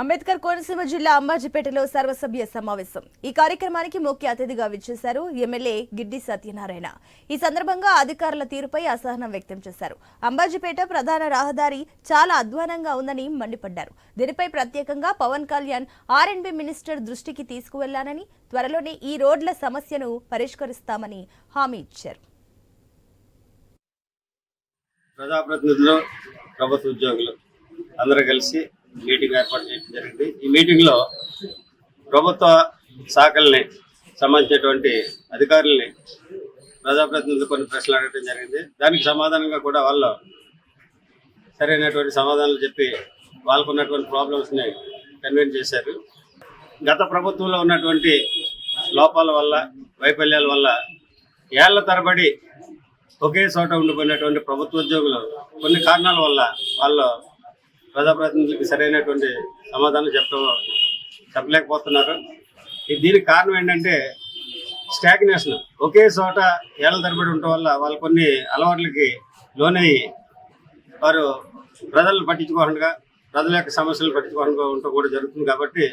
అంబేద్కర్ కోనసీమ జిల్లా అంబాజీపేటలో సర్వసభ్య సమావేశం. ఈ కార్యక్రమానికి ముఖ్య అతిథిగా విచ్చేశారు ఎమ్మెల్యే గిడ్డి సత్యనారాయణ. ఈ సందర్భంగా అధికారుల తీరుపై అసహనం వ్యక్తం చేశారు. అంబాజీపేట ప్రధాన రహదారి చాలా అధ్వానంగా ఉందని మండిపడ్డారు. దీనిపై ప్రత్యేకంగా పవన్ కళ్యాణ్ ఆర్ఎండ్బి మినిస్టర్ దృష్టికి తీసుకువెళ్ళానని త్వరలోనే ఈ రోడ్ల సమస్యను పరిష్కరిస్తామని హామీ ఇచ్చారు. ప్రజాప్రతినిధులు ప్రభుత్వ ఉద్యోగులు అందరూ కలిసి మీటింగ్ ఏర్పాటు చేయడం జరిగింది. ఈ మీటింగ్లో ప్రభుత్వ శాఖల్ని సంబంధించినటువంటి అధికారుల్ని ప్రజాప్రతినిధులు కొన్ని ప్రశ్నలు అడగడం జరిగింది. దానికి సమాధానంగా కూడా వాళ్ళు సరైనటువంటి సమాధానాలు చెప్పి వాళ్ళకు ఉన్నటువంటి ప్రాబ్లమ్స్ని కన్వీన్ చేశారు. గత ప్రభుత్వంలో ఉన్నటువంటి లోపాల వల్ల వైఫల్యాల వల్ల ఏళ్ళ తరబడి ఒకే చోట ఉండిపోయినటువంటి ప్రభుత్వ ఉద్యోగులు కొన్ని కారణాల వల్ల వాళ్ళు ప్రజాప్రతినిధులకి సరైనటువంటి సమాధానం చెప్ప చెప్పలేకపోతున్నారు. దీనికి కారణం ఏంటంటే స్టాగ్నేషన్. ఒకే చోట ఏళ్ళ తరబడి ఉండటం వల్ల వాళ్ళు కొన్ని అలవాట్లకి లోనయ్యి వారు ప్రజలను పట్టించుకోకుండా ప్రజల యొక్క సమస్యలు పట్టించుకోకుండా ఉండటం కూడా జరుగుతుంది కాబట్టి